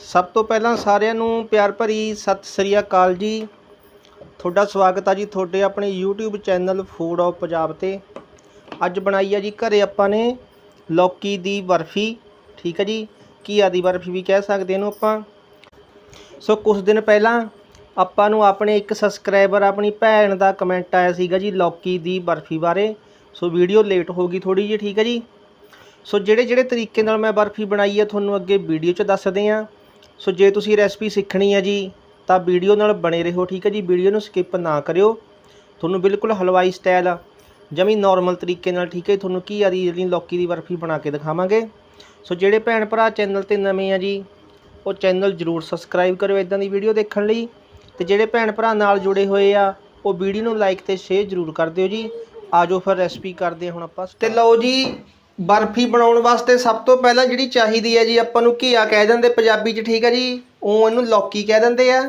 ਸਭ ਤੋਂ ਪਹਿਲਾਂ ਸਾਰਿਆਂ ਨੂੰ ਪਿਆਰ ਭਰੀ ਸਤਿ ਸ੍ਰੀ ਅਕਾਲ ਜੀ। ਤੁਹਾਡਾ ਸਵਾਗਤ ਆ ਜੀ ਤੁਹਾਡੇ ਆਪਣੇ YouTube channel food of Punjab ਤੇ। ਅੱਜ ਬਣਾਈ ਆ ਜੀ ਘਰੇ ਆਪਾਂ ਨੇ ਲੌਕੀ ਦੀ ਬਰਫੀ। ਠੀਕ ਹੈ ਜੀ? ਘੀਆ ਦੀ ਬਰਫੀ ਵੀ ਕਹਿ ਸਕਦੇ ਇਹਨੂੰ ਆਪਾਂ। ਸੋ ਕੁਝ ਦਿਨ ਪਹਿਲਾਂ ਆਪਾਂ ਨੂੰ ਆਪਣੇ ਇੱਕ ਸਬਸਕ੍ਰਾਈਬਰ ਆਪਣੀ ਭੈਣ ਦਾ ਕਮੈਂਟ ਆਇਆ ਸੀਗਾ ਜੀ ਲੌਕੀ ਦੀ ਬਰਫੀ ਬਾਰੇ। ਸੋ ਵੀਡੀਓ ਲੇਟ ਹੋ ਗਈ ਥੋੜੀ ਜਿਹੀ, ਠੀਕ ਹੈ ਜੀ? ਸੋ ਜਿਹੜੇ ਜਿਹੜੇ ਤਰੀਕੇ ਨਾਲ ਮੈਂ ਬਰਫੀ ਬਣਾਈ ਹੈ ਤੁਹਾਨੂੰ ਅੱਗੇ ਵੀਡੀਓ 'ਚ ਦੱਸਦੇ ਹਾਂ ਸੋ ਜੇ ਤੁਸੀਂ ਰੈਸਪੀ ਸਿੱਖਣੀ ਹੈ ਜੀ, ਤਾਂ ਵੀਡੀਓ ਨਾਲ ਬਣੇ ਰਹੋ, ਠੀਕ ਹੈ ਜੀ? ਵੀਡੀਓ ਨੂੰ ਸਕਿਪ ਨਾ ਕਰਿਓ। ਤੁਹਾਨੂੰ ਬਿਲਕੁਲ ਹਲਵਾਈ ਸਟਾਈਲ ਜਮੀ ਨਾਰਮਲ ਤਰੀਕੇ ਨਾਲ, ਠੀਕ ਹੈ ਤੁਹਾਨੂੰ ਕੀ ਆ ਦੀ ਜਿਹੜੀ ਲੌਕੀ ਦੀ ਬਰਫੀ ਬਣਾ ਕੇ ਦਿਖਾਵਾਂਗੇ। ਸੋ ਜਿਹੜੇ ਭੈਣ ਭਰਾ ਚੈਨਲ ਤੇ ਨਵੇਂ ਆ ਜੀ, ਉਹ ਚੈਨਲ ਜਰੂਰ ਸਬਸਕ੍ਰਾਈਬ ਕਰਿਓ ਇਦਾਂ ਦੀ ਵੀਡੀਓ ਦੇਖਣ ਲਈ। ਤੇ ਜਿਹੜੇ ਭੈਣ ਭਰਾ ਨਾਲ ਜੁੜੇ ਹੋਏ ਆ, ਉਹ ਵੀਡੀਓ ਨੂੰ ਲਾਈਕ ਤੇ ਸ਼ੇਅਰ ਜਰੂਰ ਕਰ ਦਿਓ ਜੀ। ਆਜੋ ਫਿਰ ਰੈਸਪੀ ਕਰਦੇ ਹਾਂ ਹੁਣ ਆਪਾਂ ਤੇ ਲਓ ਜੀ ਬਰਫੀ ਬਣਾਉਣ ਵਾਸਤੇ ਸਭ ਤੋਂ ਪਹਿਲਾਂ ਜਿਹੜੀ ਚਾਹੀਦੀ ਹੈ ਜੀ, ਆਪਾਂ ਨੂੰ ਘੀਆ ਕਹਿ ਦਿੰਦੇ, ਪੰਜਾਬੀ 'ਚ, ਠੀਕ ਹੈ ਜੀ? ਉਹ ਇਹਨੂੰ ਲੌਕੀ ਕਹਿ ਦਿੰਦੇ ਆ।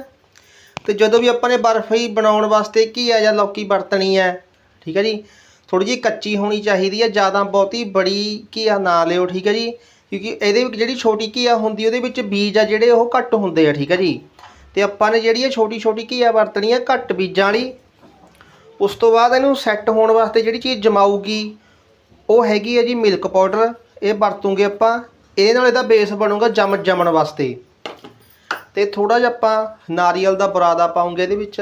ਤੇ ਜਦੋਂ ਵੀ ਆਪਾਂ ਨੇ ਬਰਫੀ ਬਣਾਉਣ ਵਾਸਤੇ ਘੀਆ ਜਾਂ ਲੌਕੀ ਵਰਤਣੀ ਹੈ, ਠੀਕ ਹੈ ਜੀ? ਥੋੜੀ ਜਿਹੀ ਕੱਚੀ ਹੋਣੀ ਚਾਹੀਦੀ ਹੈ, ਜ਼ਿਆਦਾ ਬਹੁਤੀ ਬੜੀ ਘੀਆ ਨਾ ਲਿਓ, ਠੀਕ ਹੈ ਜੀ? ਕਿਉਂਕਿ ਇਹਦੇ ਵਿੱਚ ਜਿਹੜੀ ਛੋਟੀ ਘੀਆ ਹੁੰਦੀ, ਉਹਦੇ ਵਿੱਚ ਬੀਜ ਆ ਜਿਹੜੇ ਉਹ ਘੱਟ ਹੁੰਦੇ ਆ, ਠੀਕ ਹੈ ਜੀ? ਤੇ ਆਪਾਂ ਨੇ ਜਿਹੜੀ ਇਹ ਛੋਟੀ ਛੋਟੀ ਘੀਆ ਵਰਤਣੀ ਆ ਘੱਟ ਬੀਜਾਂ ਵਾਲੀ, ਉਸ ਤੋਂ ਬਾਅਦ ਇਹਨੂੰ ਸੈੱਟ ਹੋਣ ਵਾਸਤੇ ਜਿਹੜੀ ਚੀਜ਼ ਜਮਾਊਗੀ ਉਹ ਹੈਗੀ ਹੈ ਜੀ ਮਿਲਕ ਪਾਊਡਰ ਇਹ ਵਰਤੂਗੇ ਆਪਾਂ। ਇਹਦੇ ਨਾਲ ਇਹਦਾ ਬੇਸ ਬਣੂਗਾ ਜਮ ਜਮਣ ਵਾਸਤੇ। ਤੇ ਥੋੜਾ ਜਿਹਾ ਆਪਾਂ ਨਾਰੀਅਲ ਦਾ ਬੁਰਾਦਾ ਪਾਉਂਗੇ ਇਹਦੇ ਵਿੱਚ।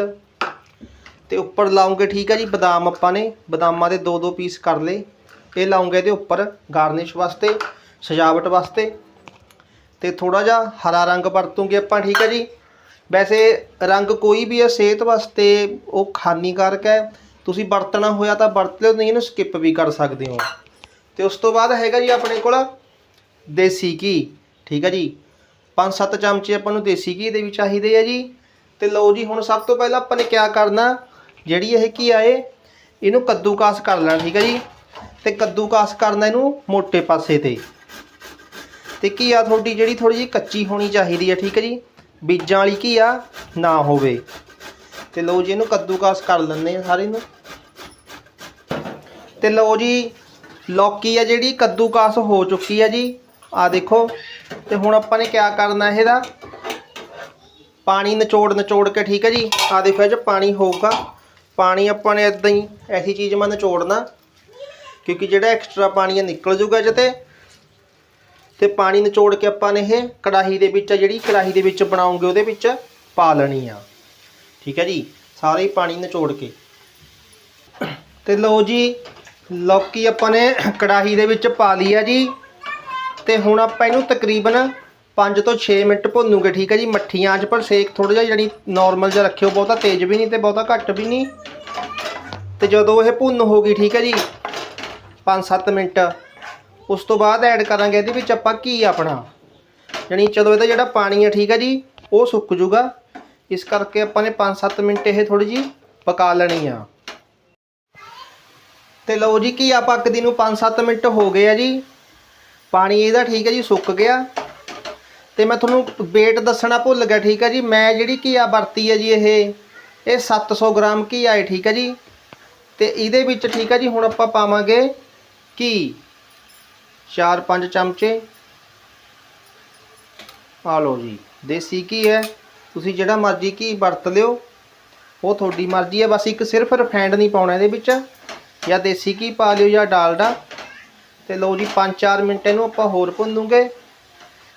ਤੇ ਉੱਪਰ ਲਾਉਂਗੇ ਠੀਕ ਹੈ ਜੀ ਬਦਾਮ ਆਪਾਂ ਨੇ। ਬਦਾਮਾਂ ਦੇ ਦੋ ਦੋ ਪੀਸ ਕਰ ਲਏ। ਇਹ ਲਾਉਂਗੇ ਇਹਦੇ ਉੱਪਰ ਗਾਰਨਿਸ਼ ਵਾਸਤੇ, ਸਜਾਵਟ ਵਾਸਤੇ। ਤੇ ਥੋੜਾ ਜਿਹਾ ਹਰਾ ਰੰਗ ਵਰਤੂਗੇ ਆਪਾਂ, ਠੀਕ ਹੈ ਜੀ। ਵੈਸੇ ਰੰਗ ਕੋਈ ਵੀ ਹੈ, ਸਿਹਤ ਵਾਸਤੇ ਉਹ ਹਾਨੀਕਾਰਕ ਹੈ। ਤੁਸੀਂ ਵਰਤਣਾ ਹੋਇਆ ਤਾਂ ਵਰਤ ਲਿਓ, ਨਹੀਂ ਇਹਨੂੰ ਸਕਿਪ ਵੀ ਕਰ ਸਕਦੇ ਹੋ। ਤੇ ਉਸ ਤੋਂ ਬਾਅਦ ਹੈਗਾ ਜੀ ਆਪਣੇ ਕੋਲ ਦੇਸੀ ਘੀ, ਠੀਕ ਹੈ ਜੀ। 5-7 ਚਮਚੇ ਆਪਾਂ ਨੂੰ ਦੇਸੀ ਘੀ ਦੇ ਵੀ ਚਾਹੀਦੇ ਆ ਜੀ। ਤੇ ਲਓ ਜੀ, ਹੁਣ ਸਭ ਤੋਂ ਪਹਿਲਾਂ ਆਪਾਂ ਨੇ ਕੀ ਕਰਨਾ, ਜਿਹੜੀ ਇਹ ਘੀ ਆਏ, ਇਹਨੂੰ ਕੱਦੂਕਾਸ ਕਰ ਲੈਣਾ, ਠੀਕ ਹੈ ਜੀ। ਤੇ ਕੱਦੂਕਾਸ ਕਰਨਾ ਇਹਨੂੰ ਮੋٹے ਪਾਸੇ ਤੇ। ਤੇ ਘੀਆ ਤੁਹਾਡੀ ਜਿਹੜੀ ਥੋੜੀ ਜਿਹੀ ਕੱਚੀ ਹੋਣੀ ਚਾਹੀਦੀ ਹੈ ਠੀਕ ਹੈ ਜੀ। ਬੀਜਾਂ ਵਾਲੀ ਘੀਆ ਨਾ ਹੋਵੇ। ਤੇ ਲਓ ਜੀ, ਇਹਨੂੰ ਕੱਦੂਕਾਸ ਕਰ ਲੈਂਦੇ ਆ ਸਾਰੇ ਨੂੰ। ਤੇ ਲਓ ਜੀ, ਲੌਕੀ ਆ ਜਿਹੜੀ, ਕੱਦੂਕਾਸ ਹੋ ਚੁੱਕੀ ਆ ਜੀ। ਆ ਦੇਖੋ, ਤੇ ਹੁਣ ਆਪਾਂ ਨੇ ਕਿਆ ਕਰਨਾ ਇਹਦਾ? ਪਾਣੀ ਨਿਚੋੜ ਨਿਚੋੜ ਕੇ, ਠੀਕ ਹੈ ਜੀ? ਆ ਦੇਖੋ, ਇਹ 'ਚ ਪਾਣੀ ਹੋਊਗਾ। ਪਾਣੀ ਆਪਾਂ ਨੇ ਇਦਾਂ ਹੀ ਐਸੀ ਚੀਜ਼ ਮੈਂ ਨਿਚੋੜਨਾ, ਕਿਉਂਕਿ ਜਿਹੜਾ ਐਕਸਟਰਾ ਪਾਣੀ ਆ ਨਿਕਲ ਜੂਗਾ ਇਹ 'ਚ ਤੇ ਪਾਣੀ ਨਿਚੋੜ ਕੇ ਆਪਾਂ ਨੇ ਇਹ ਕੜਾਹੀ ਦੇ ਵਿੱਚ ਆ ਜਿਹੜੀ, ਕੜਾਹੀ ਦੇ ਵਿੱਚ ਬਣਾਉਂਗੇ, ਉਹਦੇ ਵਿੱਚ ਪਾ ਲੈਣੀ ਆ। ਠੀਕ ਹੈ ਜੀ? ਸਾਰੇ ਹੀ ਪਾਣੀ ਨਿਚੋੜ ਕੇ। ਤੇ ਲਓ ਜੀ ਲੌਕੀ ਆਪਾਂ ਨੇ ਕੜਾਹੀ ਦੇ ਵਿੱਚ ਪਾ ਲਈ ਆ ਜੀ। ਤੇ ਹੁਣ ਆਪਾਂ ਇਹਨੂੰ ਤਕਰੀਬਨ 5 ਤੋਂ 6 ਮਿੰਟ ਭੁੰਨੂਗੇ, ਠੀਕ ਹੈ ਜੀ? ਮੱਠੀਆਂ ਆਂਚ ਪਰ ਸੇਕ ਥੋੜਾ ਜਿਹਾ ਜਿਹੜੀ ਨਾਰਮਲ ਜਿਹਾ ਰੱਖਿਓ, ਬਹੁਤਾ ਤੇਜ਼ ਵੀ ਨਹੀਂ ਤੇ ਬਹੁਤਾ ਘੱਟ ਵੀ ਨਹੀਂ। ਤੇ ਜਦੋਂ ਇਹ ਭੁੰਨ ਹੋ ਗਈ, ਠੀਕ ਹੈ ਜੀ 5-7 ਮਿੰਟ, ਉਸ ਤੋਂ ਬਾਅਦ ਐਡ ਕਰਾਂਗੇ ਇਹਦੇ ਵਿੱਚ ਆਪਾਂ ਘੀ ਆਪਣਾ। ਯਾਨੀ ਜਦੋਂ ਇਹਦਾ ਜਿਹੜਾ ਪਾਣੀ ਹੈ ਠੀਕ ਹੈ ਜੀ, ਉਹ ਸੁੱਕ ਜੂਗਾ। ਇਸ ਕਰਕੇ ਆਪਾਂ ਨੇ 5-7 ਮਿੰਟ ਇਹ ਥੋੜੀ ਜੀ ਪਕਾ ਲੈਣੀ ਆ। ਤੇ ਲਓ ਜੀ ਘੀਆ ਪੱਕਦੀ ਨੂੰ 5-7 ਮਿੰਟ ਹੋ ਗਏ ਆ ਜੀ। ਪਾਣੀ ਇਹਦਾ ਠੀਕ ਹੈ ਜੀ, ਸੁੱਕ ਗਿਆ। ਤੇ ਮੈਂ ਤੁਹਾਨੂੰ weight ਦੱਸਣਾ ਭੁੱਲ ਗਿਆ, ਠੀਕ ਹੈ ਜੀ। ਮੈਂ ਜਿਹੜੀ ਘੀਆ ਵਰਤੀ ਹੈ ਜੀ ਇਹ ਇਹ 700 ਗ੍ਰਾਮ ਘੀਆ ਹੈ, ਠੀਕ ਹੈ ਜੀ। ਤੇ ਇਹਦੇ ਵਿੱਚ, ਠੀਕ ਹੈ ਜੀ, ਹੁਣ ਆਪਾਂ ਪਾਵਾਂਗੇ ਘੀ। 4-5 ਚਮਚੇ। ਆ ਲਓ ਜੀ, ਦੇਸੀ ਘੀ ਹੈ। ਤੁਸੀਂ ਜਿਹੜਾ ਮਰਜ਼ੀ ਘੀ ਵਰਤ ਲਿਓ। ਉਹ ਤੁਹਾਡੀ ਮਰਜ਼ੀ ਹੈ, ਬਸ ਇੱਕ ਸਿਰਫ ਰਿਫਾਈਂਡ ਨਹੀਂ ਪਾਉਣਾ ਇਹਦੇ ਵਿੱਚ। ਜਾਂ ਦੇਸੀ ਘੀ ਪਾ ਲਿਓ ਜਾਂ ਡਾਲਡਾ। ਤੇ ਲਓ ਜੀ 5-4 ਮਿੰਟ ਇਹਨੂੰ ਆਪਾਂ ਹੋਰ ਭੁੰਨੂਗੇ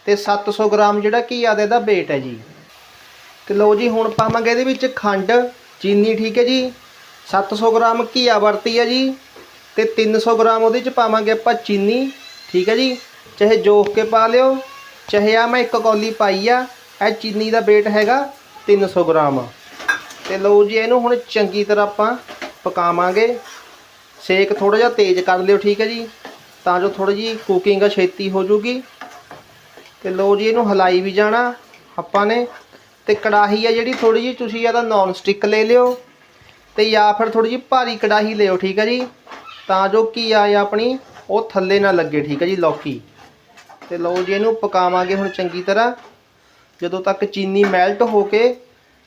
ਤੇ 700 ਗ੍ਰਾਮ ਜਿਹੜਾ ਘੀਆ ਦਾ ਇਹਦਾ weight ਹੈ ਜੀ। ਤੇ ਲਓ ਜੀ, ਹੁਣ ਪਾਵਾਂਗੇ ਇਹਦੇ ਵਿੱਚ ਖੰਡ। ਚੀਨੀ, ਠੀਕ ਹੈ ਜੀ? 700 ਗ੍ਰਾਮ ਘੀਆ ਵਰਤੀ ਹੈ ਜੀ। ਤੇ 300 ਗ੍ਰਾਮ ਉਹਦੇ ਚ ਪਾਵਾਂਗੇ ਆਪਾਂ ਚੀਨੀ, ਠੀਕ ਹੈ ਜੀ? ਚਾਹੇ ਜੋਖ ਕੇ ਪਾ ਲਿਓ, ਚਾਹੇ ਆ ਮੈਂ ਇੱਕ ਕੌਲੀ ਪਾਈ ਆ, ਇਹ ਚੀਨੀ ਦਾ weight ਹੈਗਾ 300 ਗ੍ਰਾਮ। ਤੇ ਲਓ ਜੀ, ਇਹਨੂੰ ਹੁਣ ਚੰਗੀ ਤਰ੍ਹਾਂ ਆਪਾਂ ਪਕਾਵਾਂਗੇ। ਸੇਕ ਥੋੜਾ ਜਿਹਾ ਤੇਜ਼ ਕਰ ਲਿਓ, ਠੀਕ ਹੈ ਜੀ। ਤਾਂ ਜੋ ਥੋੜੀ ਜੀ ਕੁਕਿੰਗ ਛੇਤੀ ਹੋ ਜੂਗੀ। ਤੇ ਲਓ ਜੀ, ਇਹਨੂੰ ਹਲਾਈ ਵੀ ਜਾਣਾ ਆਪਾਂ ਨੇ। ਤੇ ਕੜਾਹੀ ਆ ਜਿਹੜੀ ਥੋੜੀ ਜੀ ਤੁਸੀਂ ਇਹਦਾ ਨੌਨ ਸਟਿਕ ਲੈ ਲਿਓ। ਤੇ ਜਾਂ ਫਿਰ ਥੋੜੀ ਜੀ ਭਾਰੀ ਕੜਾਹੀ ਲਿਓ, ਠੀਕ ਹੈ ਜੀ। ਤਾਂ ਜੋ ਕੀ ਆ ਆਪਣੀ, ਉਹ ਥੱਲੇ ਨਾ ਲੱਗੇ, ਠੀਕ ਹੈ ਜੀ, ਲੌਕੀ। ਤੇ ਲਓ ਜੀ, ਇਹਨੂੰ ਪਕਾਵਾਂਗੇ ਹੁਣ ਚੰਗੀ ਤਰ੍ਹਾਂ। ਜਦੋਂ ਤੱਕ ਚੀਨੀ ਮੈਲਟ ਹੋ ਕੇ,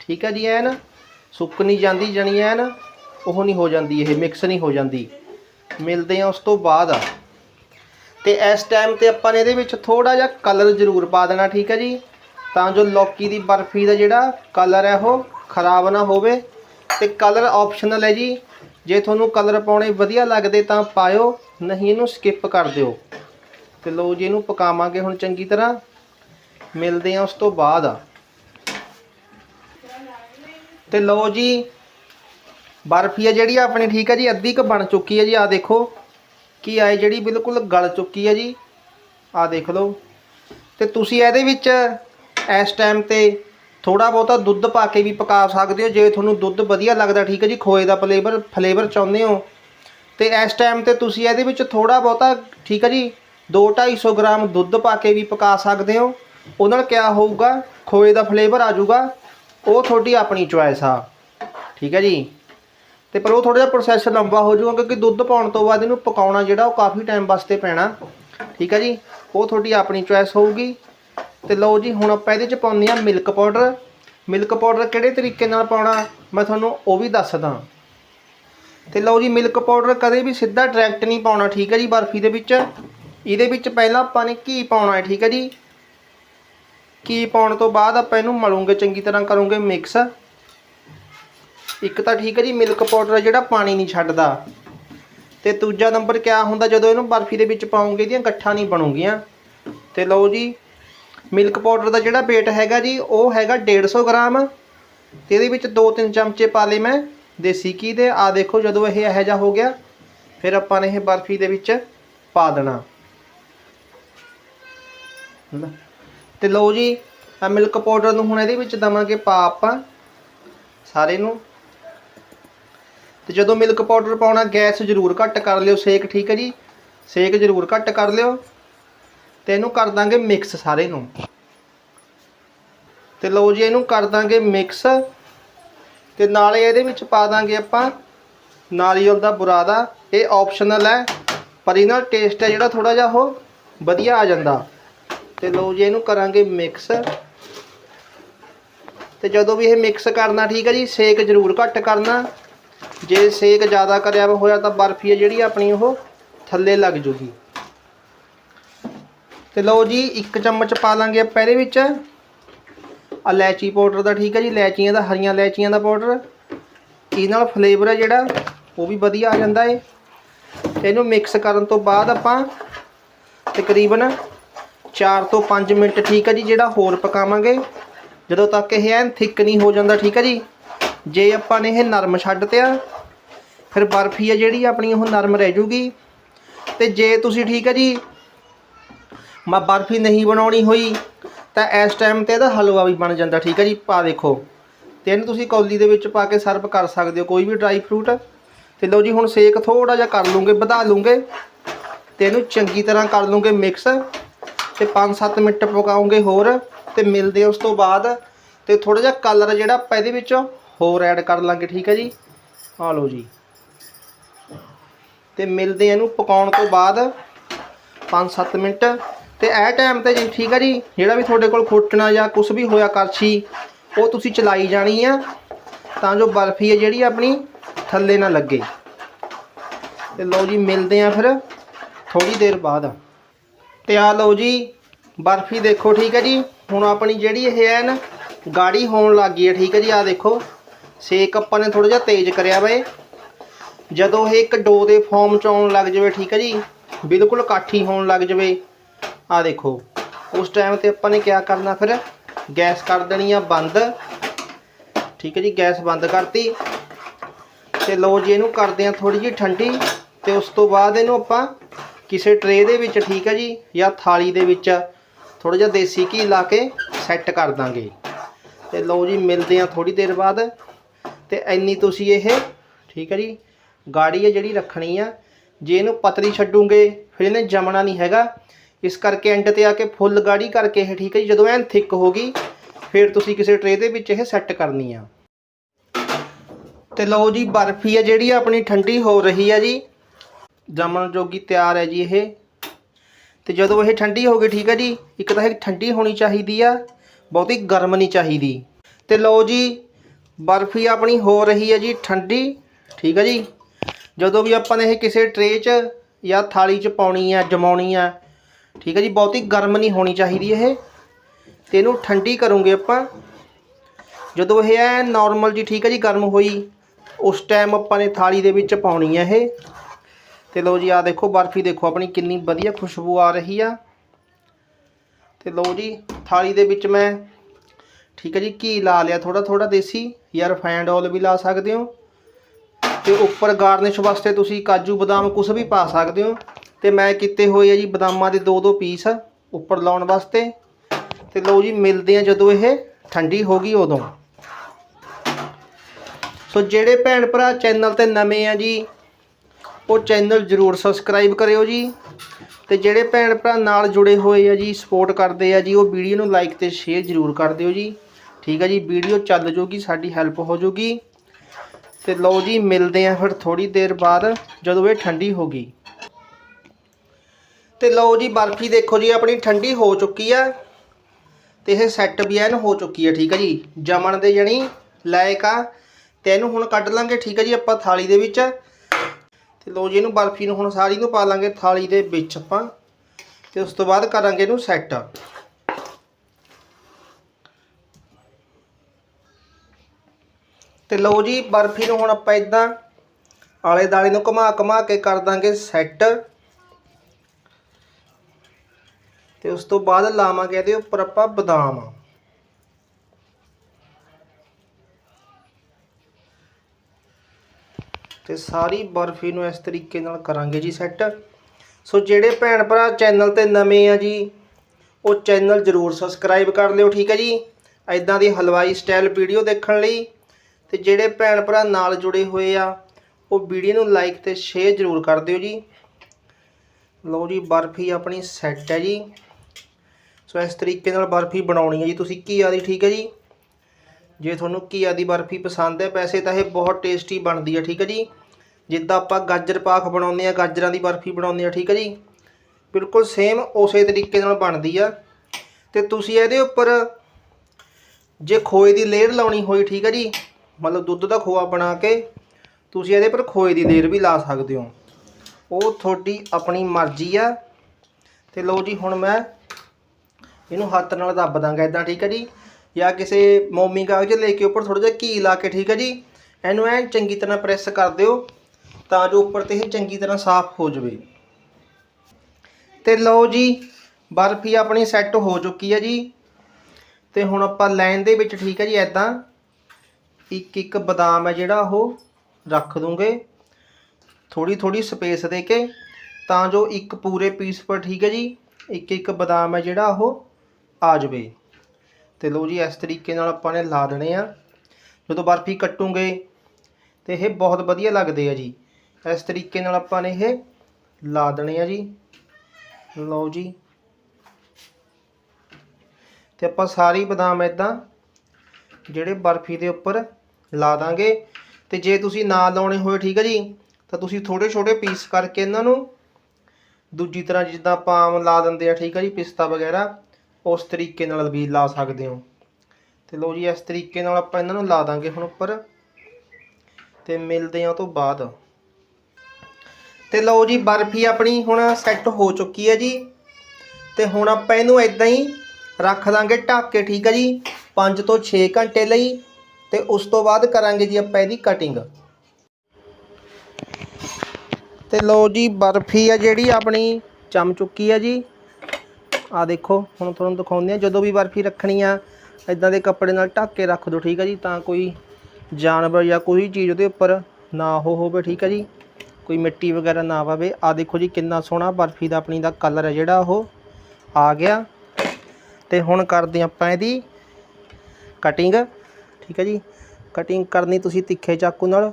ਠੀਕ ਹੈ ਜੀ, ਐਨ। ਸੁੱਕ ਨਹੀਂ ਜਾਂਦੀ, ਜਣੀ ਐਨ। ਉਹ ਨਹੀਂ ਹੋ ਜਾਂਦੀ, ਇਹ ਮਿਕਸ ਨਹੀਂ ਹੋ ਜਾਂਦੀ। ਮਿਲਦੇ ਆ ਉਸ ਤੋਂ ਬਾਅਦ। ਤੇ ਇਸ ਟਾਈਮ ਤੇ ਆਪਾਂ ਨੇ ਇਹਦੇ ਵਿੱਚ ਥੋੜਾ ਜਿਹਾ ਕਲਰ ਜ਼ਰੂਰ ਪਾ ਦੇਣਾ, ਠੀਕ ਹੈ ਜੀ? ਤਾਂ ਜੋ ਲੌਕੀ ਦੀ ਬਰਫੀ ਦਾ ਜਿਹੜਾ ਕਲਰ ਹੈ ਉਹ ਖਰਾਬ ਨਾ ਹੋਵੇ। ਤੇ ਕਲਰ ਆਪਸ਼ਨਲ ਹੈ ਜੀ। ਜੇ ਤੁਹਾਨੂੰ ਕਲਰ ਪਾਉਣੇ ਵਧੀਆ ਲੱਗਦੇ ਤਾਂ ਪਾਇਓ, ਨਹੀਂ ਇਹਨੂੰ ਸਕਿਪ ਕਰ ਦਿਓ। ਤੇ ਲਓ ਜੀ, ਇਹਨੂੰ ਪਕਾਵਾਂਗੇ ਹੁਣ ਚੰਗੀ ਤਰ੍ਹਾਂ। ਮਿਲਦੇ ਆ ਉਸ ਤੋਂ ਬਾਅਦ। ਆ ਤੇ ਲਓ ਜੀ ਬਰਫੀ ਹੈ ਜਿਹੜੀ ਆਪਣੀ, ਠੀਕ ਹੈ ਜੀ, ਅੱਧੀ ਕੁ ਬਣ ਚੁੱਕੀ ਹੈ ਜੀ ਆ ਦੇਖੋ ਕੀ ਆਏ ਜਿਹੜੀ ਬਿਲਕੁਲ ਗਲ ਚੁੱਕੀ ਹੈ ਜੀ ਆ ਦੇਖ ਲਓ। ਤੇ ਤੁਸੀਂ ਇਹਦੇ ਵਿੱਚ ਇਸ ਟਾਈਮ ਤੇ ਥੋੜਾ ਬਹੁਤਾ ਦੁੱਧ ਪਾ ਕੇ ਵੀ ਪਕਾ ਸਕਦੇ ਹੋ, ਜੇ ਤੁਹਾਨੂੰ ਦੁੱਧ ਵਧੀਆ ਲੱਗਦਾ, ਠੀਕ ਹੈ ਜੀ, ਖੋਏ ਦਾ ਫਲੇਵਰ ਫਲੇਵਰ ਚਾਹੁੰਦੇ ਹੋ। ਤੇ ਇਸ ਟਾਈਮ ਤੇ ਤੁਸੀਂ ਇਹਦੇ ਵਿੱਚ ਥੋੜਾ ਬਹੁਤਾ, ਠੀਕ ਹੈ ਜੀ 2-250 ਗ੍ਰਾਮ ਦੁੱਧ ਪਾ ਕੇ ਵੀ ਪਕਾ ਸਕਦੇ ਹੋ। ਉਹਦੇ ਨਾਲ ਕਿਆ ਹੋਊਗਾ, ਖੋਏ ਦਾ ਫਲੇਵਰ ਆ ਜਾਊਗਾ, ਉਹ ਤੁਹਾਡੀ ਆਪਣੀ ਚੁਆਇਸ ਆ। ਠੀਕ ਹੈ ਜੀ। ਤੇ ਪਰ ਉਹ ਥੋੜਾ ਜਿਹਾ ਪ੍ਰੋਸੈਸ ਲੰਬਾ ਹੋ ਜਾਊਗਾ ਕਿਉਂਕਿ ਦੁੱਧ ਪਾਉਣ ਤੋਂ ਬਾਅਦ ਇਹਨੂੰ ਪਕਾਉਣਾ ਜਿਹੜਾ ਉਹ ਕਾਫੀ ਟਾਈਮ ਵਾਸਤੇ ਪੈਣਾ। ਠੀਕ ਹੈ ਜੀ? ਉਹ ਤੁਹਾਡੀ ਆਪਣੀ ਚੁਆਇਸ ਹੋਊਗੀ। ਤੇ ਲਓ ਜੀ, ਹੁਣ ਆਪਾਂ ਇਹਦੇ ਚ ਪਾਉਂਦੇ ਆ ਮਿਲਕ ਪਾਊਡਰ ਮਿਲਕ ਪਾਊਡਰ ਕਿਹੜੇ ਤਰੀਕੇ ਨਾਲ ਪਾਉਣਾ? ਮੈਂ ਤੁਹਾਨੂੰ ਉਹ ਵੀ ਦੱਸਦਾ। ਤੇ ਲਓ ਜੀ ਮਿਲਕ ਪਾਊਡਰ ਕਦੇ ਵੀ ਸਿੱਧਾ ਡਾਇਰੈਕਟ ਨਹੀਂ ਪਾਉਣਾ, ਠੀਕ ਹੈ ਜੀ, ਬਰਫੀ ਦੇ ਵਿੱਚ। ਇਹਦੇ ਵਿੱਚ ਪਹਿਲਾਂ ਆਪਾਂ ਨੇ ਘੀ ਪਾਉਣਾ ਹੈ, ਠੀਕ ਹੈ ਜੀ। ਘੀ ਪਾਉਣ ਤੋਂ ਬਾਅਦ ਆਪਾਂ ਇਹਨੂੰ ਮਲੂਗੇ, ਚੰਗੀ ਤਰ੍ਹਾਂ ਕਰੂੰਗੇ ਮਿਕਸ ਇੱਕ ਤਾਂ ਠੀਕ ਹੈ ਜੀ ਮਿਲਕ ਪਾਊਡਰ ਜਿਹੜਾ ਪਾਣੀ ਨਹੀਂ ਛੱਡਦਾ। ਤੇ ਦੂਜਾ ਨੰਬਰ ਕਿਆ ਹੁੰਦਾ, ਜਦੋਂ ਇਹਨੂੰ ਬਰਫੀ ਦੇ ਵਿੱਚ ਪਾਉਂਗੇ ਇਹਦੀਆਂ ਗੱਠਾਂ ਨਹੀਂ ਬਣੂਗੀਆਂ। ਤੇ ਲਓ ਜੀ ਮਿਲਕ ਪਾਊਡਰ ਦਾ ਜਿਹੜਾ weight ਹੈਗਾ ਜੀ, ਉਹ ਹੈਗਾ 150 ਗ੍ਰਾਮ। ਤੇ ਇਹਦੇ ਵਿੱਚ 2-3 ਚਮਚੇ ਪਾ ਲਏ ਮੈਂ, ਦੇਸੀ ਘੀ ਦੇ। ਆ ਦੇਖੋ, ਜਦੋਂ ਇਹ ਇਹੋ ਜਿਹਾ ਹੋ ਗਿਆ, ਫਿਰ ਆਪਾਂ ਨੇ ਇਹ ਬਰਫੀ ਦੇ ਵਿੱਚ ਪਾ ਦੇਣਾ। ਲੈ। ਤੇ ਲਓ ਜੀ ਆ ਮਿਲਕ ਪਾਊਡਰ ਨੂੰ ਹੁਣ ਇਹਦੇ ਵਿੱਚ ਦਵਾਂਗੇ ਪਾ ਆਪਾਂ, ਸਾਰੇ ਨੂੰ। ਤੇ ਜਦੋਂ ਮਿਲਕ ਪਾਊਡਰ ਪਾਉਣਾ ਗੈਸ ਜ਼ਰੂਰ ਘੱਟ ਕਰ ਲਿਓ, ਸੇਕ ਠੀਕ ਹੈ ਜੀ? ਸੇਕ ਜ਼ਰੂਰ ਘੱਟ ਕਰ ਲਿਓ ਤੇ ਇਹਨੂੰ ਕਰ ਦਾਂਗੇ ਮਿਕਸ ਸਾਰੇ ਨੂੰ। ਤੇ ਲਓ ਜੀ, ਇਹਨੂੰ ਕਰ ਦਾਂਗੇ ਮਿਕਸ ਤੇ ਨਾਲੇ ਇਹਦੇ ਵਿੱਚ ਪਾ ਦਾਂਗੇ ਆਪਾਂ ਨਾਰੀਅਲ ਦਾ ਬੁਰਾਦਾ ਇਹ ਆਪਸ਼ਨਲ ਹੈ, ਪਰ ਇਹਨਾਂ ਟੇਸਟ ਹੈ ਜਿਹੜਾ ਥੋੜਾ ਜਿਹਾ ਉਹ ਵਧੀਆ ਆ ਜਾਂਦਾ। ਤੇ ਲਓ ਜੀ, ਇਹਨੂੰ ਕਰਾਂਗੇ ਮਿਕਸ ਤੇ ਜਦੋਂ ਵੀ ਇਹ ਮਿਕਸ ਕਰਨਾ ਠੀਕ ਹੈ ਜੀ, ਸੇਕ ਜ਼ਰੂਰ ਘੱਟ ਕਰਨਾ। ਜੇ ਸੇਕ ਜ਼ਿਆਦਾ ਕਰਿਆ ਹੋਇਆ ਤਾਂ ਬਰਫੀ ਹੈ ਜਿਹੜੀ ਆਪਣੀ ਉਹ ਥੱਲੇ ਲੱਗ ਜੂਗੀ। ਤੇ ਲਓ ਜੀ, ਇੱਕ ਚਮਚ ਪਾ ਲਾਂਗੇ ਆਪਾਂ ਇਹਦੇ ਵਿੱਚ। ਇਲਾਇਚੀ ਪਾਊਡਰ ਦਾ ਠੀਕ ਹੈ ਜੀ, ਇਲਾਇਚੀਆਂ ਦਾ, ਹਰੀਆਂ ਇਲਾਇਚੀਆਂ ਦਾ ਪਾਊਡਰ। ਇਹ ਨਾਲ ਫਲੇਵਰ ਹੈ ਜਿਹੜਾ, ਉਹ ਵੀ ਵਧੀਆ ਆ ਜਾਂਦਾ ਏ। ਇਹਨੂੰ ਮਿਕਸ ਕਰਨ ਤੋਂ ਬਾਅਦ ਆਪਾਂ ਤਕਰੀਬਨ 4 ਤੋਂ 5 ਮਿੰਟ ਠੀਕ ਹੈ ਜੀ, ਜਿਹੜਾ ਹੋਰ ਪਕਾਵਾਂਗੇ। ਜਦੋਂ ਤੱਕ ਇਹ ਐਨ ਥਿੱਕ ਨਹੀਂ ਹੋ ਜਾਂਦਾ, ਠੀਕ ਹੈ ਜੀ। ਜੇ ਆਪਾਂ ਨੇ ਇਹ ਨਰਮ ਛੱਡ ਤਿਆ ਫਿਰ ਬਰਫੀ ਹੈ ਜਿਹੜੀ ਆਪਣੀ, ਉਹ ਨਰਮ ਰਹਿ ਜੂਗੀ। ਤੇ ਜੇ ਤੁਸੀਂ ਠੀਕ ਹੈ ਜੀ, ਮੈਂ ਬਰਫੀ ਨਹੀਂ ਬਣਾਉਣੀ ਹੋਈ, ਤਾਂ ਇਸ ਟਾਈਮ ਤੇ ਇਹਦਾ ਹਲਵਾ ਵੀ ਬਣ ਜਾਂਦਾ, ਠੀਕ ਹੈ ਜੀ? ਪਾ ਦੇਖੋ। ਤੇ ਇਹਨੂੰ ਤੁਸੀਂ ਕੌਲੀ ਦੇ ਵਿੱਚ ਪਾ ਕੇ ਸਰਵ ਕਰ ਸਕਦੇ ਹੋ, ਕੋਈ ਵੀ ਡਰਾਈ ਫਰੂਟ ਤੇ ਲਓ ਜੀ, ਹੁਣ ਸੇਕ ਥੋੜਾ ਜਿਹਾ ਕਰ ਲੂੰਗੇ, ਵਧਾ ਲੂੰਗੇ। ਤੇ ਇਹਨੂੰ ਚੰਗੀ ਤਰ੍ਹਾਂ ਕਰ ਲੂੰਗੇ ਮਿਕਸ ਤੇ 5-7 ਮਿੰਟ ਪਕਾਉਂਗੇ ਹੋਰ, ਤੇ ਮਿਲਦੇ ਉਸ ਤੋਂ ਬਾਅਦ। ਤੇ ਥੋੜਾ ਜਿਹਾ ਕਲਰ ਜਿਹੜਾ ਆਪਾਂ ਇਹਦੇ ਵਿੱਚੋਂ ਹੋਰ ਐਡ ਕਰ ਲਾਂਗੇ, ਠੀਕ ਹੈ ਜੀ? ਆ ਲਓ ਜੀ। ਤੇ ਮਿਲਦੇ ਇਹਨੂੰ ਪਕਾਉਣ ਤੋਂ ਬਾਅਦ 5-7 ਮਿੰਟ। ਤੇ ਇਹ ਟਾਈਮ ਤੇ ਜੀ, ਠੀਕ ਹੈ ਜੀ? ਜਿਹੜਾ ਵੀ ਤੁਹਾਡੇ ਕੋਲ ਖੁੱਟਣਾ ਜਾਂ ਕੁਝ ਵੀ ਹੋਇਆ ਕਰਛੀ ਉਹ ਤੁਸੀਂ ਚਲਾਈ ਜਾਣੀ ਆ। ਤਾਂ ਜੋ ਬਰਫੀ ਹੈ ਜਿਹੜੀ ਆਪਣੀ ਥੱਲੇ ਨਾ ਲੱਗੇ। ਤੇ ਲਓ ਜੀ, ਮਿਲਦੇ ਆ ਫਿਰ ਥੋੜੀ ਦੇਰ ਬਾਅਦ। ਤੇ ਆ ਲਓ ਜੀ, ਬਰਫੀ ਦੇਖੋ, ਠੀਕ ਹੈ ਜੀ? ਹੁਣ ਆਪਣੀ ਜਿਹੜੀ ਇਹ ਹੈ ਨਾ ਗਾੜੀ ਹੋਣ ਲੱਗ ਗਈ ਹੈ, ਠੀਕ ਹੈ ਜੀ? ਆ ਦੇਖੋ। ਸੇਕ ਆਪਾਂ ਨੇ ਥੋੜਾ ਜਿਹਾ ਤੇਜ਼ ਕਰਿਆ ਵੇ। ਜਦੋਂ ਇਹ ਇੱਕ ਡੋ ਦੇ ਫਾਰਮ ਚ ਆਉਣ ਲੱਗ ਜਾਵੇ, ਠੀਕ ਹੈ ਜੀ? ਬਿਲਕੁਲ ਇਕੱਠੀ ਹੋਣ ਲੱਗ ਜਾਵੇ। ਆ ਦੇਖੋ, ਉਸ ਟਾਈਮ ਤੇ ਆਪਾਂ ਨੇ ਕੀ ਕਰਨਾ ਫਿਰ? ਗੈਸ ਕਰ ਦੇਣੀ ਆ ਬੰਦ। ਠੀਕ ਹੈ ਜੀ, ਗੈਸ ਬੰਦ ਕਰਤੀ। ਤੇ ਲਓ ਜੀ, ਇਹਨੂੰ ਕਰਦੇ ਆ ਥੋੜੀ ਜਿਹੀ ਠੰਡੀ। ਤੇ ਉਸ ਤੋਂ ਬਾਅਦ ਇਹਨੂੰ ਆਪਾਂ ਕਿਸੇ ਟਰੇ ਦੇ ਵਿੱਚ, ਠੀਕ ਹੈ ਜੀ, ਜਾਂ ਥਾਲੀ ਦੇ ਵਿੱਚ ਥੋੜਾ ਜਿਹਾ ਦੇਸੀ ਘੀ ਲਾ ਕੇ ਸੈੱਟ ਕਰ ਦਾਂਗੇ। ਤੇ ਲਓ ਜੀ, ਮਿਲਦੇ ਆ ਥੋੜੀ ਦੇਰ ਬਾਅਦ। ਤੇ ਇੰਨੀ ਤੁਸੀਂ ਇਹ, ਠੀਕ ਹੈ ਜੀ, ਗਾੜੀ ਹੈ ਜਿਹੜੀ ਰੱਖਣੀ ਆ, ਜੇ ਇਹਨੂੰ ਪਤਲੀ ਛੱਡੂਗੇ, ਫਿਰ ਇਹਨੇ ਜਮਣਾ ਨਹੀਂ ਹੈਗਾ। ਇਸ ਕਰਕੇ ਐਂਡ ਤੇ ਆ ਕੇ ਫੁੱਲ ਗਾੜੀ ਕਰਕੇ ਇਹ, ਠੀਕ ਹੈ ਜੀ, ਜਦੋਂ ਐਨ ਥਿੱਕ ਹੋ ਗਈ, ਫਿਰ ਤੁਸੀਂ ਕਿਸੇ ਟਰੇ ਦੇ ਵਿੱਚ ਇਹ ਸੈੱਟ ਕਰਨੀ ਆ। ਤੇ ਲਓ ਜੀ, ਬਰਫੀ ਹੈ ਜਿਹੜੀ ਆਪਣੀ ਠੰਡੀ ਹੋ ਰਹੀ ਆ ਜੀ। ਜਮਣ ਜੋਗੀ ਤਿਆਰ ਹੈ ਜੀ ਇਹ। ਤੇ ਜਦੋਂ ਇਹ ਠੰਡੀ ਹੋ ਗਈ, ਠੀਕ ਹੈ ਜੀ, ਇੱਕ ਤਾਂ ਇਹ ਠੰਡੀ ਹੋਣੀ ਚਾਹੀਦੀ ਆ, ਬਹੁਤੀ ਗਰਮ ਨਹੀਂ ਚਾਹੀਦੀ। ਤੇ ਲਓ ਜੀ ਬਰਫੀ ਆਪਣੀ ਹੋ ਰਹੀ ਹੈ ਜੀ, ਠੰਡੀ, ਠੀਕ ਹੈ ਜੀ। ਜਦੋਂ ਵੀ ਆਪਾਂ ਨੇ ਇਹ ਕਿਸੇ ਟਰੇ 'ਚ ਜਾਂ ਥਾਲੀ 'ਚ ਪਾਉਣੀ ਹੈ, ਜਮਾਉਣੀ ਹੈ, ਠੀਕ ਹੈ ਜੀ, ਬਹੁਤੀ ਗਰਮ ਨਹੀਂ ਹੋਣੀ ਚਾਹੀਦੀ ਇਹ। ਤੇ ਇਹਨੂੰ ਠੰਡੀ ਕਰੂੰਗੇ ਆਪਾਂ। ਜਦੋਂ ਇਹ ਐ ਨਾਰਮਲ ਜੀ, ਠੀਕ ਹੈ ਜੀ, ਗਰਮ ਹੋਈ, ਉਸ ਟਾਈਮ ਆਪਾਂ ਨੇ ਥਾਲੀ ਦੇ ਵਿੱਚ ਪਾਉਣੀ ਹੈ ਇਹ। ਤੇ ਲਓ ਜੀ ਆ ਦੇਖੋ, ਬਰਫੀ ਦੇਖੋ ਆਪਣੀ ਕਿੰਨੀ ਵਧੀਆ ਖੁਸ਼ਬੂ ਆ ਰਹੀ ਆ। ਤੇ ਲਓ ਜੀ, ਥਾਲੀ ਦੇ ਵਿੱਚ ਮੈਂ, ਠੀਕ ਹੈ ਜੀ, ਘੀ ਲਾ ਲਿਆ ਥੋੜਾ ਥੋੜਾ ਦੇਸੀ। ਜਾਂ ਰਿਫਾਈਨਡ ਆਇਲ ਵੀ ਲਾ ਸਕਦੇ ਹੋ। ਤੇ ਉੱਪਰ ਗਾਰਨਿਸ਼ ਵਾਸਤੇ ਤੁਸੀਂ ਕਾਜੂ ਬਦਾਮ ਕੁਝ ਵੀ ਪਾ ਸਕਦੇ ਹੋ। ਤੇ ਮੈਂ ਕੀਤੇ ਹੋਏ ਆ ਜੀ ਬਦਾਮਾਂ ਦੇ ਦੋ ਦੋ ਪੀਸ ਉੱਪਰ ਲਾਉਣ ਵਾਸਤੇ। ਤੇ ਲਓ ਜੀ ਮਿਲਦੇ ਆ ਜਦੋਂ ਇਹ ਠੰਡੀ ਹੋ ਗਈ ਉਦੋਂ। ਸੋ ਜਿਹੜੇ ਭੈਣ ਭਰਾ ਚੈਨਲ ਤੇ ਨਵੇਂ ਆ ਜੀ, ਉਹ ਚੈਨਲ ਜਰੂਰ ਸਬਸਕ੍ਰਾਈਬ ਕਰਿਓ ਜੀ। ਤੇ ਜਿਹੜੇ ਭੈਣ ਭਰਾ ਨਾਲ ਜੁੜੇ ਹੋਏ ਆ ਜੀ ਸਪੋਰਟ ਕਰਦੇ ਆ ਜੀ, ਉਹ ਵੀਡੀਓ ਨੂੰ ਲਾਈਕ ਤੇ ਸ਼ੇਅਰ ਜਰੂਰ ਕਰ ਦਿਓ ਜੀ। ਠੀਕ ਹੈ ਜੀ, ਵੀਡੀਓ ਚੱਲ ਜੂਗੀ, ਸਾਡੀ ਹੈਲਪ ਹੋ ਜੂਗੀ। ਤੇ ਲਓ ਜੀ, ਮਿਲਦੇ ਆ ਫਿਰ ਥੋੜੀ ਦੇਰ ਬਾਅਦ, ਜਦੋਂ ਇਹ ਠੰਡੀ ਹੋ ਗਈ। ਤੇ ਲਓ ਜੀ, ਬਰਫੀ ਦੇਖੋ ਜੀ, ਆਪਣੀ ਠੰਡੀ ਹੋ ਚੁੱਕੀ ਆ। ਤੇ ਇਹ ਸੈੱਟ ਵੀ ਐਨ ਹੋ ਚੁੱਕੀ ਆ, ਠੀਕ ਆ ਜੀ। ਜਮਣ ਦੇ ਜਣੀ ਲਾਇਕ ਆ। ਤੇ ਇਹਨੂੰ ਹੁਣ ਕੱਢ ਲਾਂਗੇ, ਠੀਕ ਆ ਜੀ, ਆਪਾਂ ਥਾਲੀ ਦੇ ਵਿੱਚ। ਤੇ ਲਓ ਜੀ, ਇਹਨੂੰ ਬਰਫੀ ਨੂੰ ਹੁਣ ਸਾਰੀ ਨੂੰ ਪਾ ਲਾਂਗੇ ਥਾਲੀ ਦੇ ਵਿੱਚ ਆਪਾਂ। ਤੇ ਉਸ ਤੋਂ ਬਾਅਦ ਕਰਾਂਗੇ ਇਹਨੂੰ ਸੈੱਟ ਤੇ ਲਓ ਜੀ ਬਰਫੀ ਨੂੰ ਹੁਣ ਆਪਾਂ ਇਦਾਂ ਆਲੇ ਦਾਲੇ ਨੂੰ ਘੁਮਾ ਘੁਮਾ ਕੇ ਕਰ ਦਾਂਗੇ ਸੈੱਟ ਤੇ ਉਸ ਤੋਂ ਬਾਅਦ ਲਾਵਾਂਗੇ ਇਹਦੇ ਉੱਪਰ ਆਪਾਂ ਬਦਾਮ। ਤੇ ਸਾਰੀ ਬਰਫੀ ਨੂੰ ਇਸ ਤਰੀਕੇ ਨਾਲ ਕਰਾਂਗੇ ਜੀ ਸੈੱਟ ਸੋ ਜਿਹੜੇ ਭੈਣ ਭਰਾ ਚੈਨਲ ਤੇ ਨਵੇਂ ਆ ਜੀ, ਉਹ ਚੈਨਲ ਜਰੂਰ ਸਬਸਕ੍ਰਾਈਬ ਕਰ ਲਿਓ, ਠੀਕ ਹੈ ਜੀ? ਐਦਾਂ ਦੀ ਹਲਵਾਈ ਸਟਾਈਲ ਵੀਡੀਓ ਦੇਖਣ ਲਈ ਤੇ ਜਿਹੜੇ ਭੈਣ ਭਰਾ ਨਾਲ ਜੁੜੇ ਹੋਏ ਆ, ਉਹ ਵੀਡੀਓ ਨੂੰ ਲਾਈਕ ਤੇ ਸ਼ੇਅਰ ਜਰੂਰ ਕਰ ਦਿਓ ਜੀ। ਲਓ ਜੀ, ਬਰਫੀ ਆਪਣੀ ਸੈੱਟ ਹੈ ਜੀ। ਸੋ ਇਸ ਤਰੀਕੇ ਨਾਲ ਬਰਫੀ ਬਣਾਉਣੀ ਹੈ ਜੀ। ਤੁਸੀਂ ਘੀਆ ਦੀ, ਠੀਕ ਹੈ ਜੀ? ਜੇ ਤੁਹਾਨੂੰ ਘੀਆ ਦੀ ਬਰਫੀ ਪਸੰਦ ਹੈ ਪੈਸੇ ਤਾਂ ਇਹ ਬਹੁਤ ਟੇਸਟੀ ਬਣਦੀ ਹੈ, ਠੀਕ ਹੈ ਜੀ? ਜਿੱਦਾਂ ਆਪਾਂ ਗਾਜਰ ਪਾਕ ਬਣਾਉਂਦੇ ਆ ਗਾਜਰਾਂ ਦੀ ਬਰਫੀ ਬਣਾਉਂਦੇ ਆ ਠੀਕ ਹੈ ਜੀ? ਬਿਲਕੁਲ ਸੇਮ ਉਸੇ ਤਰੀਕੇ ਨਾਲ ਬਣਦੀ ਆ। ਤੇ ਤੁਸੀਂ ਇਹਦੇ ਉੱਪਰ ਜੇ ਖੋਏ ਦੀ ਲੇਅਰ ਲਾਉਣੀ ਹੋਈ, ਠੀਕ ਹੈ ਜੀ? ਮਤਲਬ ਦੁੱਧ ਦਾ ਖੋਆ ਬਣਾ ਕੇ ਤੁਸੀਂ ਇਹਦੇ ਪਰ ਖੋਏ ਦੀ ਲੇਅਰ ਵੀ ਲਾ ਸਕਦੇ ਹੋ। ਉਹ ਤੁਹਾਡੀ ਆਪਣੀ ਮਰਜ਼ੀ ਆ। ਤੇ ਲਓ ਜੀ, ਹੁਣ ਮੈਂ ਇਹਨੂੰ ਹੱਥ ਨਾਲ ਦੱਬ ਦਾਂਗਾ ਇਦਾਂ ਠੀਕ ਹੈ ਜੀ? ਜਾਂ ਕਿਸੇ ਮੋਮੀ ਕਾਗਜ਼ ਲੈ ਕੇ ਉੱਪਰ ਥੋੜਾ ਜਿਹਾ ਘੀ ਲਾ ਕੇ, ਠੀਕ ਹੈ ਜੀ? ਇਹਨੂੰ ਐਨ ਚੰਗੀ ਤਰ੍ਹਾਂ ਪ੍ਰੈਸ ਕਰ ਦਿਓ ਤਾਂ ਜੋ ਉੱਪਰ ਤੇ ਇਹ ਚੰਗੀ ਤਰ੍ਹਾਂ ਸਾਫ਼ ਹੋ ਜਾਵੇ। ਤੇ ਲਓ ਜੀ, ਬਰਫੀ ਆਪਣੀ ਸੈੱਟ ਹੋ ਚੁੱਕੀ ਹੈ ਜੀ। ਤੇ ਹੁਣ ਆਪਾਂ ਲਾਈਨ ਦੇ ਵਿੱਚ, ਠੀਕ ਹੈ ਜੀ ਐਦਾਂ ਇੱਕ ਇੱਕ ਬਦਾਮ ਹੈ ਜਿਹੜਾ ਉਹ ਰੱਖ ਦੂੰਗੇ। ਥੋੜੀ ਥੋੜੀ ਸਪੇਸ ਦੇ ਕੇ। ਤਾਂ ਜੋ ਇੱਕ ਪੂਰੇ ਪੀਸ ਪਰ ਠੀਕ ਹੈ ਜੀ, ਇੱਕ ਇੱਕ ਬਦਾਮ ਹੈ ਜਿਹੜਾ ਉਹ ਆ ਜਾਵੇ। ਤੇ ਲਓ ਜੀ, ਇਸ ਤਰੀਕੇ ਨਾਲ ਆਪਾਂ ਨੇ ਲਾ ਦੇਣੇ ਆ। ਜਦੋਂ ਬਰਫੀ ਕੱਟੂਗੇ, ਤੇ ਇਹ ਬਹੁਤ ਵਧੀਆ ਲੱਗਦੇ ਆ ਜੀ। ਇਸ ਤਰੀਕੇ ਨਾਲ ਆਪਾਂ ਨੇ ਇਹ ਲਾ ਦੇਣੇ ਆ ਜੀ। ਲਓ ਜੀ। ਤੇ ਆਪਾਂ ਸਾਰੇ ਬਦਾਮ ਇਦਾਂ ਜਿਹੜੇ ਬਰਫੀ ਦੇ ਉੱਪਰ ਲਾ ਦਾਂਗੇ। ਤੇ ਜੇ ਤੁਸੀਂ ਨਾ ਲਾਉਣੇ ਹੋਏ, ਠੀਕ ਹੈ ਜੀ, ਤਾਂ ਤੁਸੀਂ ਥੋੜੇ ਛੋਟੇ ਪੀਸ ਕਰਕੇ ਇਹਨਾਂ ਨੂੰ ਦੂਜੀ ਤਰ੍ਹਾਂ ਜਿੱਦਾਂ ਆਪਾਂ ਲਾ ਦਿੰਦੇ ਆ, ਠੀਕ ਹੈ ਜੀ, ਪਿਸਤਾ ਵਗੈਰਾ, ਉਸ ਤਰੀਕੇ ਨਾਲ ਵੀ ਲਾ ਸਕਦੇ ਹੋ। ਤੇ ਲਓ ਜੀ, ਇਸ ਤਰੀਕੇ ਨਾਲ ਆਪਾਂ ਇਹਨਾਂ ਨੂੰ ਲਾ ਦਾਂਗੇ ਹੁਣ ਉੱਪਰ। ਤੇ ਮਿਲਦੇ ਆ ਤੋਂ ਬਾਅਦ। ਤੇ ਲਓ ਜੀ, ਬਰਫੀ ਆਪਣੀ ਹੁਣ ਸੈੱਟ ਹੋ ਚੁੱਕੀ ਹੈ ਜੀ। ਤੇ ਹੁਣ ਆਪਾਂ ਇਹਨੂੰ ਇਦਾਂ ਹੀ ਰੱਖ ਦਾਂਗੇ ਢੱਕ ਕੇ, ਠੀਕ ਹੈ ਜੀ 5 ਤੋਂ 6 ਘੰਟੇ ਲਈ। ਤੇ ਉਸ ਤੋਂ ਬਾਅਦ ਕਰਾਂਗੇ ਜੀ ਆਪਾਂ ਇਹਦੀ ਕਟਿੰਗ ਤੇ ਲਓ ਜੀ, ਬਰਫੀ ਆ ਜਿਹੜੀ ਆਪਣੀ ਚਮ ਚੁੱਕੀ ਆ ਜੀ। ਆ ਦੇਖੋ, ਹੁਣ ਤੁਹਾਨੂੰ ਦਿਖਾਉਂਦੇ ਆ, ਜਦੋਂ ਵੀ ਬਰਫੀ ਰੱਖਣੀ ਆ ਇਦਾਂ ਦੇ ਕੱਪੜੇ ਨਾਲ ਢੱਕ ਕੇ ਰੱਖ ਦਿਓ, ਠੀਕ ਆ ਜੀ, ਤਾਂ ਕੋਈ ਜਾਨਵਰ ਜਾਂ ਕੋਈ ਚੀਜ਼ ਉਹਦੇ ਉੱਪਰ ਨਾ ਹੋ ਹੋਵੇ, ਠੀਕ ਆ ਜੀ। ਕੋਈ ਮਿੱਟੀ ਵਗੈਰਾ ਨਾ ਪਵੇ। ਆ ਦੇਖੋ ਜੀ, ਕਿੰਨਾ ਸੋਹਣਾ ਬਰਫੀ ਦਾ ਆਪਣੀ ਦਾ ਕਲਰ ਹੈ ਜਿਹੜਾ ਉਹ ਆ ਗਿਆ। ਤੇ ਹੁਣ ਕਰਦੇ ਆਪਾਂ ਇਹਦੀ ਕਟਿੰਗ ਠੀਕ ਹੈ ਜੀ। ਕਟਿੰਗ ਕਰਨੀ ਤੁਸੀਂ ਤਿੱਖੇ ਚਾਕੂ ਨਾਲ।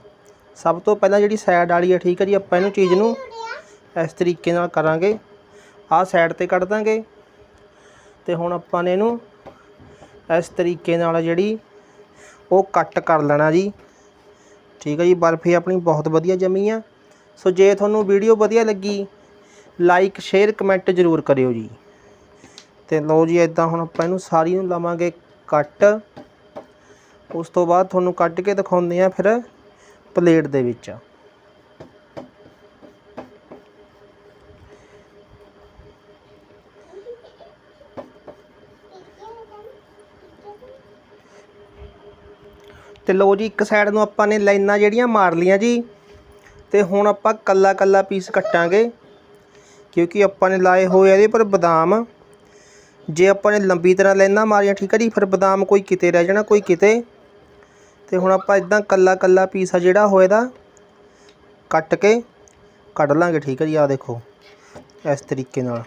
ਸਭ ਤੋਂ ਪਹਿਲਾਂ ਜਿਹੜੀ ਸਾਈਡ ਵਾਲੀ ਹੈ ਠੀਕ ਹੈ ਜੀ, ਆਪਾਂ ਇਹਨੂੰ ਚੀਜ਼ ਨੂੰ ਇਸ ਤਰੀਕੇ ਨਾਲ ਕਰਾਂਗੇ। ਆਹ ਸਾਈਡ ਤੇ ਕੱਢ ਦਾਂਗੇ। ਤੇ ਹੁਣ ਆਪਾਂ ਨੇ ਇਹਨੂੰ ਇਸ ਤਰੀਕੇ ਨਾਲ ਜਿਹੜੀ ਉਹ ਕੱਟ ਕਰ ਲੈਣਾ ਜੀ। ਠੀਕ ਹੈ ਜੀ, ਬਰਫੀ ਆਪਣੀ ਬਹੁਤ ਵਧੀਆ ਜੰਮੀ ਆ। ਸੋ ਜੇ ਤੁਹਾਨੂੰ ਵੀਡੀਓ ਵਧੀਆ ਲੱਗੀ ਲਾਈਕ ਸ਼ੇਅਰ ਕਮੈਂਟ ਜ਼ਰੂਰ ਕਰਿਓ ਜੀ। ਤੇ ਲਓ ਜੀ ਇਦਾਂ ਹੁਣ ਆਪਾਂ ਇਹਨੂੰ ਸਾਰੀ ਨੂੰ ਲਵਾਂਗੇ ਕੱਟ ਉਸ ਤੋਂ ਬਾਅਦ ਤੁਹਾਨੂੰ ਕੱਢ ਕੇ ਦਿਖਾਉਂਦੇ ਆ ਫਿਰ ਪਲੇਟ ਦੇ ਵਿੱਚ। ਤੇ ਲੋ ਜੀ, ਇੱਕ ਸਾਈਡ ਨੂੰ ਆਪਾਂ ਨੇ ਲਾਈਨਾਂ ਜਿਹੜੀਆਂ ਮਾਰ ਲੀਆਂ ਜੀ, ਤੇ ਹੁਣ ਆਪਾਂ ਕੱਲਾ ਕੱਲਾ ਪੀਸ ਕੱਟਾਂਗੇ, ਕਿਉਂਕਿ ਆਪਾਂ ਨੇ ਲਾਏ ਹੋਏ ਆ ਇਹਦੇ ਪਰ ਬਦਾਮ। ਜੇ ਆਪਾਂ ਨੇ ਲੰਬੀ ਤਰ੍ਹਾਂ ਲਾਈਨਾਂ ਮਾਰੀਆਂ, ਠੀਕ ਹੈ ਜੀ, ਫਿਰ ਬਦਾਮ ਕੋਈ ਕਿਤੇ ਰਹਿ ਜਾਣਾ, ਕੋਈ ਕਿਤੇ ਤੇ ਹੁਣ ਆਪਾਂ ਇਦਾਂ ਕੱਲਾ ਕੱਲਾ ਪੀਸ ਆ ਜਿਹੜਾ ਹੋਏਦਾ ਕੱਟ ਕੇ ਕੱਢ ਲਾਂਗੇ, ਠੀਕ ਹੈ ਜੀ? ਆ ਦੇਖੋ, ਇਸ ਤਰੀਕੇ ਨਾਲ।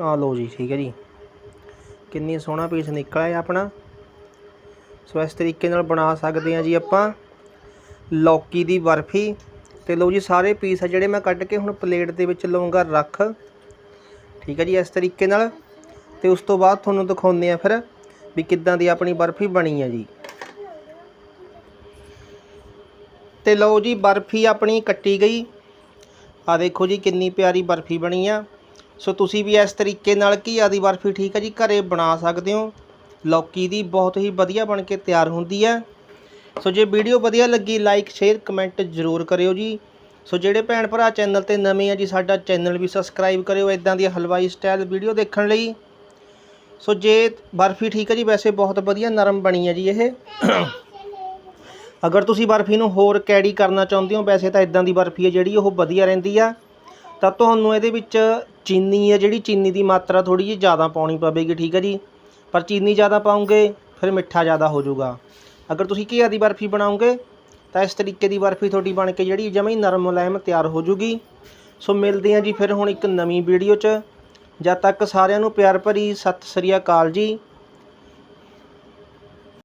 ਆ ਲਓ ਜੀ, ਠੀਕ ਹੈ ਜੀ। ਕਿੰਨੀ ਸੋਹਣਾ ਪੀਸ ਨਿਕਲਿਆ ਆਪਣਾ। ਸੋ ਇਸ ਤਰੀਕੇ ਨਾਲ ਬਣਾ ਸਕਦੇ ਆ ਜੀ ਆਪਾਂ। ਲੌਕੀ ਦੀ ਬਰਫੀ। ਤੇ ਲਓ ਜੀ, ਸਾਰੇ ਪੀਸ ਆ ਜਿਹੜੇ ਮੈਂ ਕੱਢ ਕੇ ਹੁਣ ਪਲੇਟ ਦੇ ਵਿੱਚ ਲਵਾਂਗਾ ਰੱਖ। ਠੀਕ ਹੈ ਜੀ, ਇਸ ਤਰੀਕੇ ਨਾਲ। ਤੇ ਉਸ ਤੋਂ ਬਾਅਦ ਤੁਹਾਨੂੰ ਦਿਖਾਉਂਦੇ ਆ ਫਿਰ ਵੀ ਕਿੱਦਾਂ ਦੀ ਆਪਣੀ ਬਰਫੀ ਬਣੀ ਆ ਜੀ। ਤੇ ਲਓ ਜੀ, ਬਰਫੀ ਆਪਣੀ ਕੱਟੀ ਗਈ। ਆ ਦੇਖੋ ਜੀ, ਕਿੰਨੀ ਪਿਆਰੀ ਬਰਫੀ ਬਣੀ ਆ। ਸੋ ਤੁਸੀਂ ਵੀ ਇਸ ਤਰੀਕੇ ਨਾਲ ਘੀਆ ਦੀ ਬਰਫੀ ਠੀਕ ਹੈ ਜੀ, ਘਰੇ ਬਣਾ ਸਕਦੇ ਹੋ। ਲੌਕੀ ਦੀ ਬਹੁਤ ਹੀ ਵਧੀਆ ਬਣ ਕੇ ਤਿਆਰ ਹੁੰਦੀ ਹੈ ਸੋ ਜੇ ਵੀਡੀਓ ਵਧੀਆ ਲੱਗੀ, ਲਾਈਕ, ਸ਼ੇਅਰ, ਕਮੈਂਟ ਜ਼ਰੂਰ ਕਰਿਓ ਜੀ। ਸੋ ਜਿਹੜੇ ਭੈਣ ਭਰਾ ਚੈਨਲ ਤੇ ਨਵੇਂ ਆ ਜੀ, ਸਾਡਾ ਚੈਨਲ ਵੀ ਸਬਸਕ੍ਰਾਈਬ ਕਰਿਓ ਇਦਾਂ ਦੀ ਹਲਵਾਈ ਸਟਾਈਲ ਵੀਡੀਓ ਦੇਖਣ ਲਈ। ਸੋ ਜੇ ਬਰਫੀ ਠੀਕ ਹੈ ਜੀ, ਵੈਸੇ ਬਹੁਤ ਵਧੀਆ ਨਰਮ ਬਣੀ ਹੈ ਜੀ ਇਹ। ਅਗਰ ਤੁਸੀਂ ਬਰਫੀ ਨੂੰ ਹੋਰ ਕੈੜੀ ਕਰਨਾ ਚਾਹੁੰਦੇ ਹੋ, ਵੈਸੇ ਤਾਂ ਇਦਾਂ ਦੀ ਬਰਫੀ ਹੈ ਜਿਹੜੀ ਉਹ ਵਧੀਆ ਰਹਿੰਦੀ ਆ। ਤਾਂ ਤੁਹਾਨੂੰ ਇਹਦੇ ਵਿੱਚ ਚੀਨੀ ਹੈ ਜਿਹੜੀ, ਚੀਨੀ ਦੀ ਮਾਤਰਾ ਥੋੜੀ ਜਿਹੀ ਜ਼ਿਆਦਾ ਪਾਉਣੀ ਪਵੇਗੀ, ਠੀਕ ਹੈ ਜੀ। ਪਰ ਚੀਨੀ ਜ਼ਿਆਦਾ ਪਾਉਂਗੇ, ਫਿਰ ਮਿੱਠਾ ਜ਼ਿਆਦਾ ਹੋ ਜਾਊਗਾ। ਅਗਰ ਤੁਸੀਂ ਘੀਆ ਦੀ ਬਰਫੀ ਬਣਾਉਂਗੇ, ਤਾਂ ਇਸ ਤਰੀਕੇ ਦੀ ਬਰਫੀ ਤੁਹਾਡੀ ਬਣ ਕੇ ਜਿਹੜੀ ਜਮਾਂ ਨਰਮ ਮੁਲਾਇਮ ਤਿਆਰ ਹੋ ਜੂਗੀ ਸੋ ਮਿਲਦੇ ਹਾਂ ਜੀ ਫਿਰ ਹੁਣ ਇੱਕ ਨਵੀਂ ਵੀਡੀਓ 'ਚ। ਜਦ ਤੱਕ ਸਾਰਿਆਂ ਨੂੰ ਪਿਆਰ ਭਰੀ ਸਤਿ ਸ੍ਰੀ ਅਕਾਲ ਜੀ।